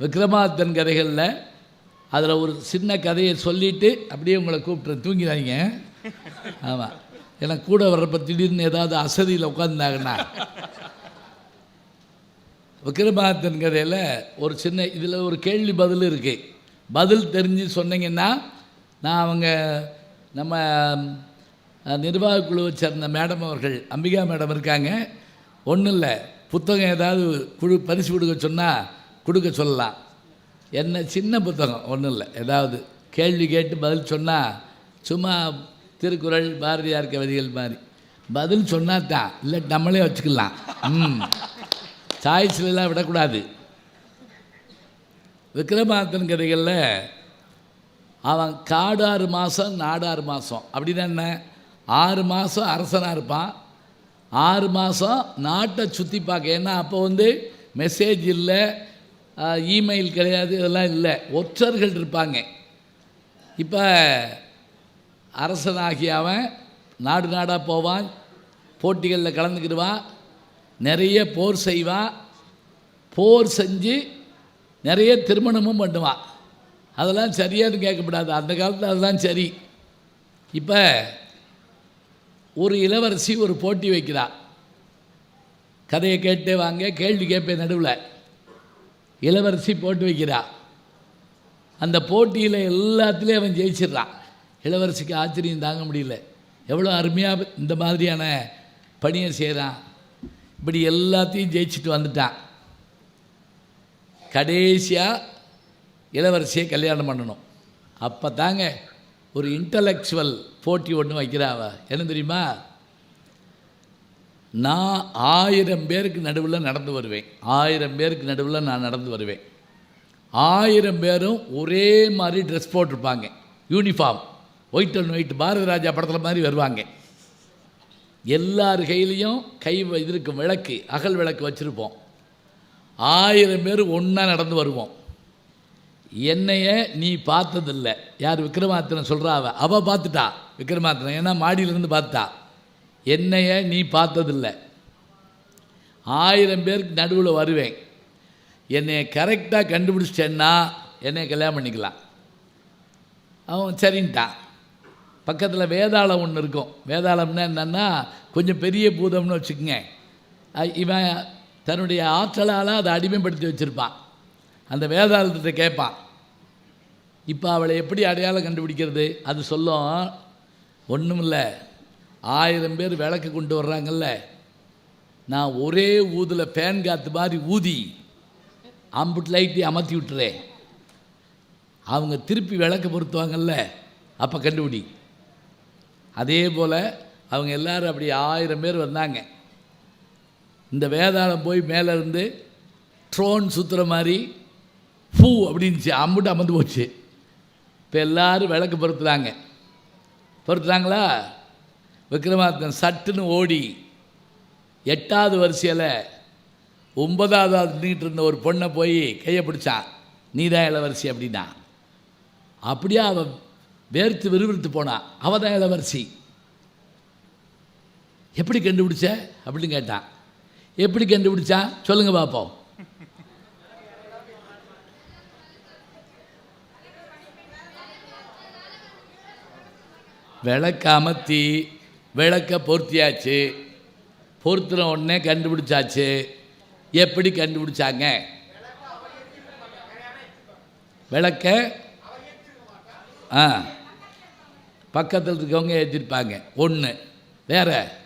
விக்ரமாதித்தன் கதைகளில் அதில் ஒரு சின்ன கதையை சொல்லிவிட்டு அப்படியே உங்களை கூப்பிட்டு தூங்கிடாதீங்க. ஆமாம் ஏன்னா கூட வர்றப்ப திடீர்னு ஏதாவது அசதியில் உட்காந்துருந்தாங்கன்னா விக்ரமாதித்தன் கதையில் ஒரு சின்ன இதில் ஒரு கேள்வி பதில் இருக்குது பதில் தெரிஞ்சு சொன்னீங்கன்னா நான் அவங்க நம்ம நிர்வாக குழுவை சேர்ந்த மேடம் அவர்கள் அம்பிகா மேடம் இருக்காங்க. ஒன்றும் இல்லை புத்தகம் ஏதாவது குழு பரிசு கொடுக்க சொன்னால் கொடுக்க சொல்லலாம். என்ன சின்ன புத்தகம் ஒன்றும் இல்லை. ஏதாவது கேள்வி கேட்டு பதில் சொன்னால் சும்மா திருக்குறள் பாரதியார் கவிதைகள் மாதிரி. பதில் சொன்னால் தான் இல்லை நம்மளே வச்சுக்கலாம். ம். சாய்ஸ்லாம் விடக்கூடாது. விக்ரமாதன் கதைகளில் அவன் காடாறு மாதம் நாடாறு மாதம் அப்படின்னா என்ன? ஆறு மாதம் அரசனாக இருப்பான். ஆறு மாதம் நாட்டை சுற்றி பார்க்க. ஏன்னா அப்போ வந்து மெசேஜ் இல்லை இமெயில் கிடையாது இதெல்லாம் இல்லை. ஒற்றர்கள் இருப்பாங்க. இப்போ அரசனாகிய அவன் நாடு நாடாக போவான் போட்டிகளில் கலந்துக்கிடுவான் நிறைய போர் செய்வான் போர் செஞ்சு நிறைய திருமணமும் பண்ணுவான். அதெல்லாம் சரியான்னு கேட்கப்படாது. அந்த காலத்தில் அதெல்லாம் சரி. இப்போ ஒரு இளவரசி ஒரு போட்டி வைக்கிறான். கதையை கேட்டே வாங்க கேள்வி கேட்பேன் நடுவில். இளவரசி போட்டு வைக்கிறா. அந்த போட்டியில் எல்லாத்துலேயும் அவன் ஜெயிச்சிடுறான் இளவரசிக்கு ஆச்சரியம் தாங்க முடியல. எவ்வளோ அருமையாக இந்த மாதிரியான பணியை செய்கிறான் இப்படி எல்லாத்தையும் ஜெயிச்சுட்டு வந்துட்டான். கடைசியாக இளவரசியை கல்யாணம் பண்ணணும். அப்போ தாங்க ஒரு இன்டலெக்சுவல் போட்டி ஒன்று வைக்கிறாவ என்ன தெரியுமா? நான் ஆயிரம் பேருக்கு நடுவில் நடந்து வருவேன். ஆயிரம் பேருக்கு நடுவில் நான் நடந்து வருவேன். ஆயிரம் பேரும் ஒரே மாதிரி ட்ரெஸ் போட்டிருப்பாங்க. Uniform white and white Bharatha Raja படத்தில் மாதிரி வருவாங்க. எல்லார் கையிலையும் கை வ- இருக்கும் விளக்கு அகல் விளக்கு வச்சுருப்போம். ஆயிரம் பேர் ஒன்றா நடந்து வருவோம். என்னைய நீ பார்த்ததில்லை. யார் விக்ரமாத்திரன் சொல்கிறா அவள் அவள் பார்த்துட்டா. விக்ரமாத்திரன் ஏன்னா மாடியிலேருந்து பார்த்துட்டா. என்னைய நீ பார்த்ததில்லை. ஆயிரம் பேருக்கு நடுவில் வருவேன். என்னையை கரெக்டாக கண்டுபிடிச்சிட்டேன்னா என்னை கல்யாணம் பண்ணிக்கலாம். அவன் சரின்ட்டான். பக்கத்தில் வேதாளம் ஒன்று இருக்கும். வேதாளம்னா என்னன்னா கொஞ்சம் பெரிய பூதம்னு வச்சுக்கோங்க. இவன் தன்னுடைய ஆற்றலால் அதை அடிமைப்படுத்தி வச்சுருப்பான். அந்த வேதாளத்தை கேட்பான். இப்போ அவளை எப்படி அடையாளம் கண்டுபிடிக்கிறது? அது சொல்லும். ஒன்றும் இல்லை ஆயிரம் பேர் விளக்கு கொண்டு வர்றாங்கல்ல. நான் ஒரே ஊதில் ஃபேன் காற்று மாதிரி ஊதி அம்புட்டு லைட்டையும் அமர்த்தி விட்டுறேன். அவங்க திருப்பி விளக்கு பொருத்துவாங்கல்ல அப்போ கண்டுபிடி. அதே போல் அவங்க எல்லோரும் அப்படி ஆயிரம் பேர் வந்தாங்க. இந்த வேதாளம் போய் மேலே இருந்து ட்ரோன் சுற்றுற மாதிரி பூ அப்படின்ச்சு அம்புட்டு அமர்ந்து போச்சு. இப்போ எல்லாரும் விளக்கு பொருத்துறாங்க. பொருத்துறாங்களா? விக்ரமாதித்தன் சட்டுன்னு ஓடி எட்டாவது வரிசையில் ஒன்பதாவது நின்றுட்டு இருந்த ஒரு பொண்ணை போய் கையை பிடிச்சான். நீதான் இளவரசி அப்படின்னா. அப்படியே அவன் வேர்த்து விறுவிறுத்து போனான். அவள் தான் இளவரசி. எப்படி கண்டுபிடிச்ச? அப்படின்னு கேட்டான். எப்படி கண்டுபிடிச்சான் சொல்லுங்க பார்ப்போம் விளக்க விளக்க பொருத்தியாச்சு. பொருத்தின உடனே கண்டுபிடிச்சாச்சு. எப்படி கண்டுபிடிச்சாங்க? விளக்க? ஆ. பக்கத்தில் இருக்கவங்க ஏற்றிருப்பாங்க ஒன்று வேற?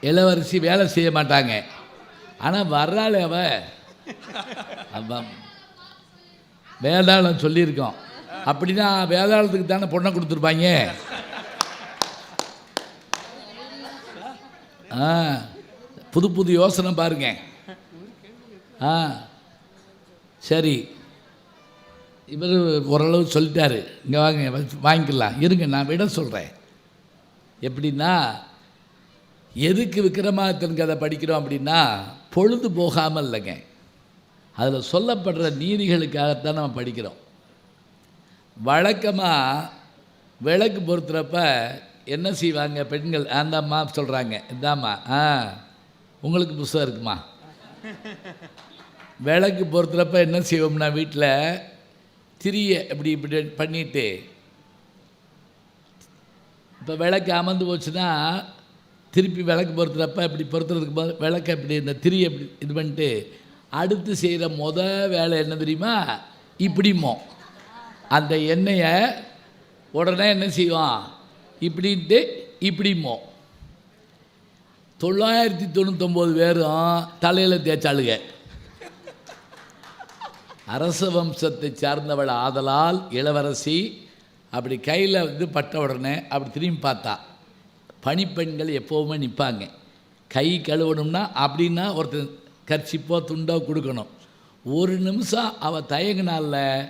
இளவரசி வேலை செய்ய மாட்டாங்க. ஆனால் வர்றாள் அவ. வேதாளம் சொல்லியிருக்கோம். அப்படின்னா வேதாளத்துக்கு தானே பொண்ணை கொடுத்துருப்பாங்க? ஆ புது புது யோசனை பாருங்க. ஆ சரி. இவர் ஓரளவு சொல்லிட்டாரு. இங்கே வாங்க வாங்கிக்கலாம். இருங்க நான் விட சொல்கிறேன் எப்படின்னா எதுக்கு விக்ரமாதித்தன் கதை படிக்கிறோம் அப்படின்னா பொழுது போகாமல் இல்லைங்க அதில் சொல்லப்படுற நீதிகளுக்காகத்தான் நம்ம படிக்கிறோம். வழக்கமாக விளக்கு பொறுத்துறப்ப என்ன செய்வாங்க பெண்கள்? அந்தம்மா சொல்கிறாங்க இந்தாம்மா ஆ உங்களுக்கு புஸ்தகம் இருக்குமா? விளக்கு பொறுத்துறப்ப என்ன செய்வோம்னா வீட்டில் திரியை இப்படி இப்படி பண்ணிட்டு இப்போ விளக்கு அமர்ந்து போச்சுன்னா திருப்பி விளக்கு பொறுத்துறப்ப இப்படி பொறுத்துறதுக்கு போது விளக்கு இப்படி இந்த திரியை இப்படி இது பண்ணிட்டு அடுத்து செய்கிற மொதல் வேலை என்ன தெரியுமா? இப்படிமோ. அந்த எண்ணெயை உடனே என்ன செய்வான்? இப்படின்ட்டு இப்படிமோ தொள்ளாயிரத்தி தொண்ணூத்தொம்பது பேரும் தலையில் தேய்ச்சாளுங்க அரச வம்சத்தை சார்ந்தவள் ஆதலால் இளவரசி அப்படி கையில் வந்து பட்ட உடனே அப்படி திரும்பி பார்த்தா. பணிப்பெண்கள் எப்போவுமே நிற்பாங்க கை கழுவணும்னா அப்படின்னா ஒருத்தர் கர்ச்சிப்போ துண்டோ கொடுக்கணும். ஒரு நிமிஷம் அவள் தயங்கினால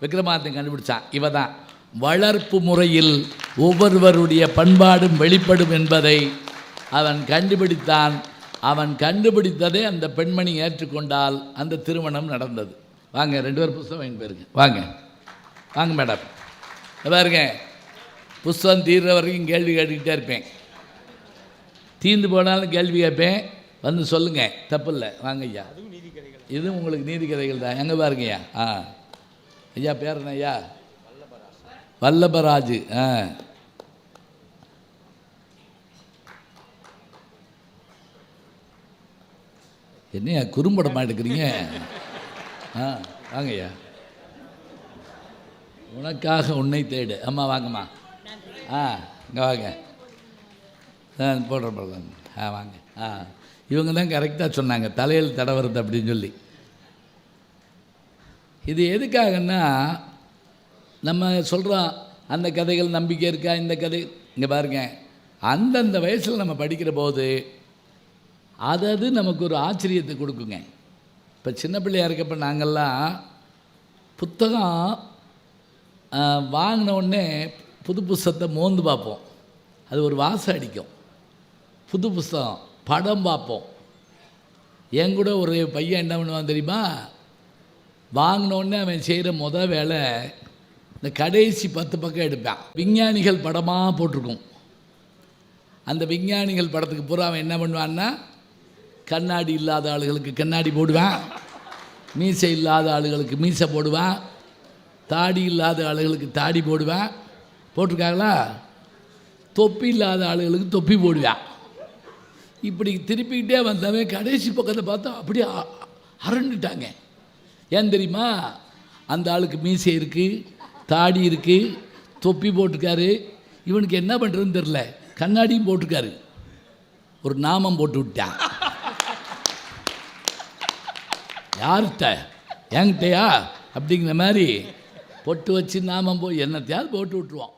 விக்ரமாதித்தன் கண்டுபிடிச்சான் இவ தான் வளர்ப்பு முறையில் ஒவ்வொருவருடைய பண்பாடும் வெளிப்படும் என்பதை அவன் கண்டுபிடித்தான். அவன் கண்டுபிடித்ததை அந்த பெண்மணி ஏற்றுக்கொண்டால் அந்த திருமணம் நடந்தது. வாங்க ரெண்டு பேரும் புஸ்தகம் வாங்கி போயிருங்க. வாங்க. வாங்க மேடம். பாருங்க. புஸ்தகம் தீர்ற வரைக்கும் கேள்வி கேட்டுக்கிட்டே இருப்பேன். தீர்ந்து போனாலும் கேள்வி கேட்பேன். வந்து சொல்லுங்கள் தப்பு இல்லை. வாங்க ஐயா. இது உங்களுக்கு நீதி கதைகள் தான். எங்கே பாருங்க ஐயா? ஆ. ஐயா பேர் என்ன ஐயா? வல்லபராஜு. ஆ. என்னையா குறும்படமா எடுக்கிறீங்க ஆ வாங்கய்யா உனக்காக உன்னை தேடு. அம்மா வாங்கம்மா. ஆ இங்கே வாங்க. ஆ போடுறேன் போடுறேன் ஆ வாங்க. ஆ. இவங்க தான் கரெக்டாக சொன்னாங்க. தலையில் தடவுறது அப்படின்னு சொல்லி. இது எதுக்காகன்னா நம்ம சொல்கிறோம் அந்த கதைகள் நம்பிக்கை இருக்கா இந்த கதை இங்கே பாருங்க. அந்தந்த வயசில் நம்ம படிக்கிற போது அதது நமக்கு ஒரு ஆச்சரியத்தை கொடுக்குங்க. இப்போ சின்ன பிள்ளையா இருக்கப்போ நாங்கள்லாம் புத்தகம் வாங்கின உடனே புது புஸ்தகத்தை மோந்து பார்ப்போம். அது ஒரு வாசம் அடிக்கும். புது புஸ்தகம் படம் பார்ப்போம். என் கூட ஒரு பையன் என்ன பண்ணுவான் தெரியுமா? வாங்கின அவன் செய்கிற முத வேலை இந்த கடைசி பத்து பக்கம் எடுப்பான். விஞ்ஞானிகள் படமாக போட்டிருக்கும். அந்த விஞ்ஞானிகள் படத்துக்கு பூரா அவன் என்ன பண்ணுவான்னா கண்ணாடி இல்லாத ஆளுகளுக்கு கண்ணாடி போடுவான் மீசை இல்லாத ஆளுகளுக்கு மீசை போடுவான் தாடி இல்லாத ஆளுகளுக்கு தாடி போடுவேன். போட்டிருக்காங்களா? தொப்பி இல்லாத ஆளுகளுக்கு தொப்பி போடுவேன். இப்படி திருப்பிக்கிட்டே வந்தவன் கடைசி பக்கத்தை பார்த்தா அப்படியே அ- அரண்டுட்டாங்க. ஏன் தெரியுமா? அந்த ஆளுக்கு மீசை இருக்குது தாடி இருக்குது தொப்பி போட்டிருக்காரு. இவனுக்கு என்ன பண்ணுறதுன்னு தெரில கண்ணாடியும் போட்டிருக்காரு. ஒரு நாமம் போட்டு விட்டான். யார்கிட்ட? என்கிட்டயா? அப்படிங்கிற மாதிரி. பொட்டு வச்சு நாமம் போய் என்னத்தையாவது போட்டு விட்ருவோம்